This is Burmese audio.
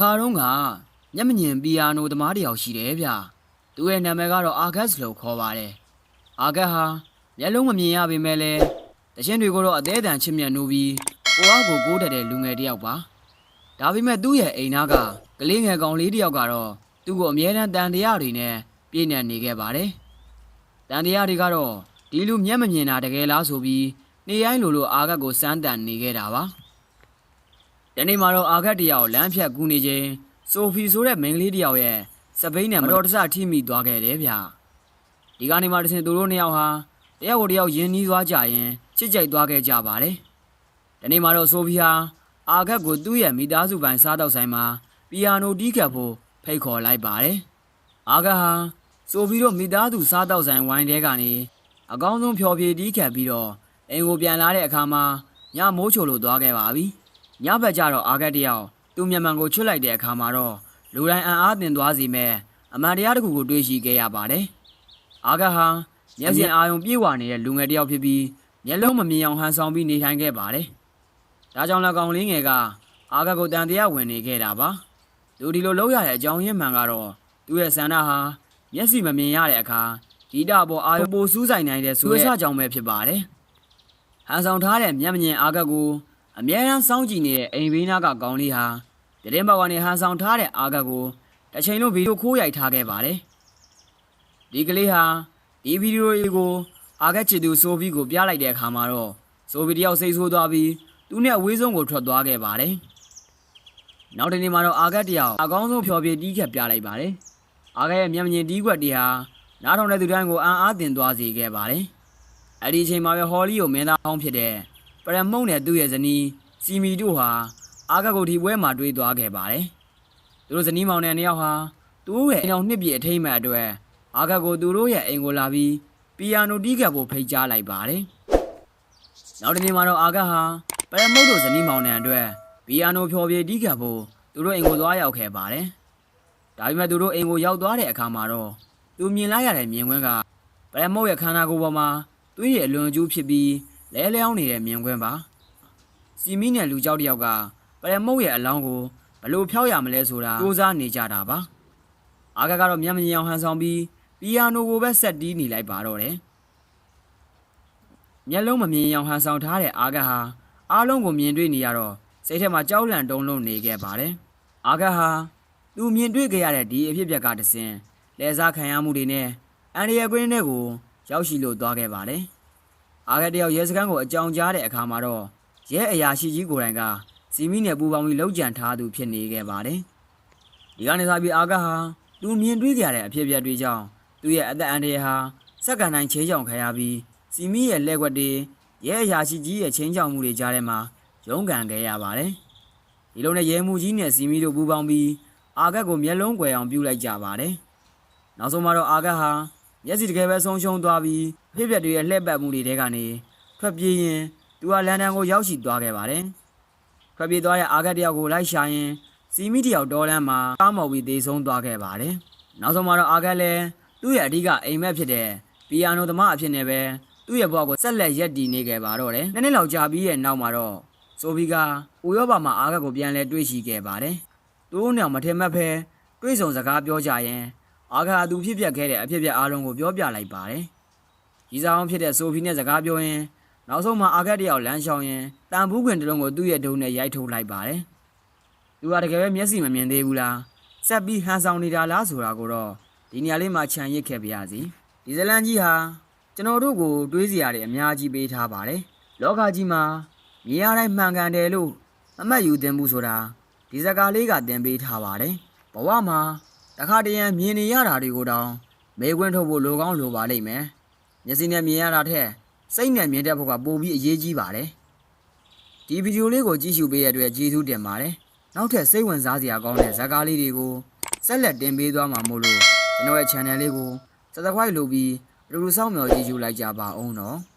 ခါတော့ကမျက်မမြင်ပီယာနိုသမားတစ်ယောက်ရှိတယ်ဗျသူ့ရဲ့နာမည်ကတော့အာဂတ်စ်လို့ခေါ်ပါတယ်အာဂတ်ဟာမျက်လုံးမမြင်ရပေမဲ့လည်းတခြင်းတွေကိုတော့အသေးအတန်ချစ်မြတ်နိုးပြီးကိုအားကိုကိုးတက်တဲ့လူငယ်တစ်ယောက်ပါဒါပေမဲ့သူ့ရဲ့အိမ်သားကကလေးငယ်ကောင်လေးတစ်ယောက်ကတော့သူ့ကိုအမြဲတမ်းတန်တရားတွေနဲ့ပြည့်နေနေခဲ့ပါတယ်တန်တရားတွေကတော့ဒီလူမျက်မမြင်တာတကယ်လားဆိုပြီးနေရိုင်းလိုလိုအာဂတ်ကိုစမ်းတန်နေခဲ့တာပါ ဒီနေ့မှာတော့အာဂတ်တယောက်လမ်းဖြတ်ကူးနေခြင်းဆိုဖီဆိုတဲ့မိန်းကလေးတယောက်ရဲ့စပိန်နဲ့မတော်တဆထိမိသွားခဲ့တယ်ဗျဒီကနေ့မှတစ်စင်သူတို့နှစ်ယောက်ဟာတယောက်ကိုတယောက်ယဉ်နီးသွားကြရင်ချစ်ကြိုက်သွားခဲ့ကြပါတယ်ဒီနေ့မှာတော့ဆိုဖီဟာအာဂတ်ကိုသူ့ရဲ့မိသားစုပိုင်စားတော့ဆိုင်မှာပီယာနိုတီးကပ်ဖို့ဖိတ်ခေါ်လိုက်ပါတယ်အာဂတ်ဟာဆိုဖီတို့မိသားစုစားတော့ဆိုင်ဝိုင်းတဲကနေအကောင်းဆုံးဖျော်ဖြေတီးကပ်ပြီးတော့အိမ်ကိုပြန်လာတဲ့အခါမှာညမိုးချိုလိုသွားခဲ့ပါပြီ ညဘက်ကျတော့အာဂတ်တယောက်သူ့မြန်မာကိုချွတ်လိုက်တဲ့အခါမှာတော့လူတိုင်းအံ့အားသင်သွားစီမဲ့အမှန်တရားတစ်ခုကိုတွေးရှိခဲ့ရပါတယ်။အာဂတ်ဟာမျက်စိအာရုံပြေဝနေတဲ့လူငယ်တစ်ယောက်ဖြစ်ပြီးမျက်လုံးမမြင်အောင်ဟန်ဆောင်ပြီးနေထိုင်ခဲ့ပါတယ်။ဒါကြောင့်လည်းကောင်လေးငယ်ကအာဂတ်ကိုတန်တရားဝင်နေခဲ့တာပါ။သူဒီလိုလုပ်ရတဲ့အကြောင်းရင်းမှန်ကတော့သူ့ရဲ့ဆန္ဒဟာမျက်စိမမြင်ရတဲ့အခါဂီတပေါ်အာရုံပိုစူးဆိုင်နိုင်တဲ့ဆိုရကြောင့်ပဲဖြစ်ပါတယ်။ဟန်ဆောင်ထားတဲ့မျက်မမြင်အာဂတ်ကို အမြဲတမ်းစောင့်ကြည့်နေတဲ့အိမ်ဘေးနားကကောင်းလေးဟာတရင်ဘောက်ကနေဟန်ဆောင်ထားတဲ့အာဂတ်ကိုတစ်ချိန်လုံးဗီဒီယိုခိုးရိုက်ထားခဲ့ပါတယ်။ဒီကလေးဟာဒီဗီဒီယိုလေးကိုအာဂတ်ချစ်သူဆိုဖီကိုပြလိုက်တဲ့အခါမှာတော့ဆိုဖီတယောက်စိတ်ဆိုးသွားပြီးသူနဲ့အဝေးဆုံးကိုထွက်သွားခဲ့ပါတယ်။နောက်တစ်နေ့မှာတော့အာဂတ်တယောက်အကောင်းဆုံးဖျော်ဖြေတီးခတ်ပြလိုက်ပါတယ်။အာဂတ်ရဲ့မျက်မမြင်တီးခွက်တီးဟာနားထောင်တဲ့သူတိုင်းကိုအံ့အားသင်သွားစေခဲ့ပါတယ်။အဲ့ဒီအချိန်မှာပဲဟော်လီကိုမင်းသားအောင်ဖြစ်တဲ့ ပရမုံနဲ့သူ့ရဲ့ဇနီးစီမီတို့ဟာအာဂတ်ကိုဒီပွဲမှာတွေးသွားခဲ့ပါတယ်။သူတို့ဇနီးမောင်နှံနှစ်ယောက်ဟာသူတို့ရဲ့အိမ်အောင်နှစ်ပြည့်အထိမ်းအမှတ်အတွက်အာဂတ်ကိုသူတို့ရဲ့အိမ်ကိုလာပြီးပီယာနိုတီးကပ်ဖို့ဖိတ်ကြားလိုက်ပါတယ်။နောက်တစ်နေ့မှာတော့အာဂတ်ဟာပရမုံတို့ဇနီးမောင်နှံအတွက်ပီယာနိုဖျော်ဖြေတီးကပ်ဖို့သူတို့အိမ်ကိုသွားရောက်ခဲ့ပါတယ်။ဒါပေမဲ့သူတို့အိမ်ကိုရောက်သွားတဲ့အခါမှာတော့သူမြင်လိုက်ရတဲ့မြင်ကွင်းကပရမုတ်ရဲ့ခန္ဓာကိုယ်ပေါ်မှာသွေးရဲ့အလွန်အကျူးဖြစ်ပြီး လဲလျောင်းနေတဲ့မြင်ကွင်းပါစီမီနဲ့လူကြောက်တစ်ယောက်ကပရမုတ်ရဲ့အလောင်းကိုဘလို့ဖျောက်ရမလဲဆိုတာစူးစမ်းနေကြတာပါအာဂတ်ကတော့မျက်မမြင်အောင်ဟန်ဆောင်ပြီးပီယာနိုကိုပဲဆက်တီးနေလိုက်ပါတော့တယ်မျက်လုံးမမြင်အောင်ဟန်ဆောင်ထားတဲ့အာဂတ်ဟာအားလုံးကိုမြင်တွေ့နေရတော့စိတ်ထဲမှာကြောက်လန့်တုန်လှုပ်နေခဲ့ပါတယ်အာဂတ်ဟာသူမြင်တွေ့ခဲ့ရတဲ့ဒီအဖြစ်အပျက်ကတစဉ်လဲစားခံရမှုတွေနဲ့အန်ဒီယာကွင်းတဲ့ကိုရောက်ရှိလို့သွားခဲ့ပါတယ်။ အာဂတ်တယောက်ရဲစခန်းကိုအကြောင်းကြားတဲ့အခါမှာတော့ရဲအရာရှိကြီးကိုယ်တိုင်ကစီမီနဲ့ပူပေါင်းပြီးလှုပ်ကြံထားသူဖြစ်နေခဲ့ပါတယ်။ဒီကနေစပြီးအာဂတ်ဟာသူမြင်တွေ့ကြတဲ့အဖြစ်အပျက်တွေကြောင့်သူ့ရဲ့အသက်အန္တရာယ်ဟာစက္ကန့်တိုင်းချင်းချောင်ခံရပြီးစီမီရဲ့လက်ွက်တွေရဲအရာရှိကြီးရဲ့ချင်းချောင်မှုတွေကြားထဲမှာရုန်းကန်ခဲ့ရပါတယ်။ဒီလိုနဲ့ရဲမှုကြီးနဲ့စီမီတို့ပူပေါင်းပြီးအာဂတ်ကိုမျက်လုံးကွယ်အောင်ပြုလိုက်ကြပါတယ်။နောက်ဆုံးမှာတော့အာဂတ်ဟာ မျက်စိတကယ်ပဲဆုံးရှုံးသွားပြီးအဖြစ်အပျက်တွေရဲ့လှည့်ပတ်မှုတွေထဲကနေထွက်ပြေးရင်သူကလန်ဒန်ကိုရောက်ရှိသွားခဲ့ပါတယ်။ထွက်ပြေးသွားတဲ့အာဂတ်တယောက်ကိုလိုက်ရှာရင်စီမီတယောက်ဒေါ်လန်မှာကားမော်ပြီးသေဆုံးသွားခဲ့ပါတယ်။နောက်ဆုံးမှာတော့အာဂတ်လည်းသူ့ရဲ့အဓိကအိမ်မက်ဖြစ်တဲ့ပီယာနိုသမားအဖြစ်နဲ့ပဲသူ့ရဲ့ဘဝကိုဆက်လက်ရက်တည်နေခဲ့ပါတော့တယ်။နှစ်နှစ်လောက်ကြာပြီးရဲ့နောက်မှာတော့ဆိုဖီကဥရောပမှာအာဂတ်ကိုပြန်လဲတွေ့ရှိခဲ့ပါတယ်။သူတို့နဲ့မထင်မှတ်ဖဲတွေ့ဆုံစကားပြောကြရင် အာခါသူဖြစ်ပျက်ခဲ့တဲ့အဖြစ်အပျက်အားလုံးကိုပြောပြလိုက်ပါတယ်။ကြီးစားအောင်ဖြစ်တဲ့ဆိုဖီနဲ့စကားပြောရင်နောက်ဆုံးမှာအာခက်တယောက်လမ်းလျှောက်ရင်တန်ဘူးခွင်တစ်လုံးကိုသူ့ရဲ့ဒုံနဲ့ရိုက်ထုတ်လိုက်ပါတယ်။သူကတကယ်ပဲမျက်စိမမြင်သေးဘူးလား။ဆက်ပြီးဟန်ဆောင်နေတာလားဆိုတာကိုတော့ဒီနေရာလေးမှာခြံရစ်ခဲ့ပါရစေ။ဒီဇလန်ကြီးဟာကျွန်တော်တို့ကိုတွေးစရာတွေအများကြီးပေးထားပါတယ်။လောကကြီးမှာမြင်ရတိုင်းမှန်ကန်တယ်လို့အမှတ်ယူသင်မှုဆိုတာဒီစကားလေးကသင်ပေးထားပါတယ်။ဘဝမှာ တခါတရံမြင်နေရတာတွေကိုတောင်မေခွန်းထုတ်ဖို့လိုကောင်းလိုပါလိမ့်မယ်။မျက်စိနဲ့မြင်ရတာထက်စိတ်နဲ့မြင်တတ်ဖို့ကပိုပြီးအရေးကြီးပါတယ်။ဒီဗီဒီယိုလေးကိုကြည့်ရှုပေးတဲ့အတွက်ကျေးဇူးတင်ပါတယ်။နောက်ထပ်စိတ်ဝင်စားစရာကောင်းတဲ့ဇာတ်ကားလေးတွေကိုဆက်လက်တင်ပေးသွားမှာမို့လို့ကျွန်တော်ရဲ့ channel လေးကို subscribe လုပ်ပြီးအတူတူစောင့်မျှော်ကြည့်ရှုလိုက်ကြပါအောင်နော်။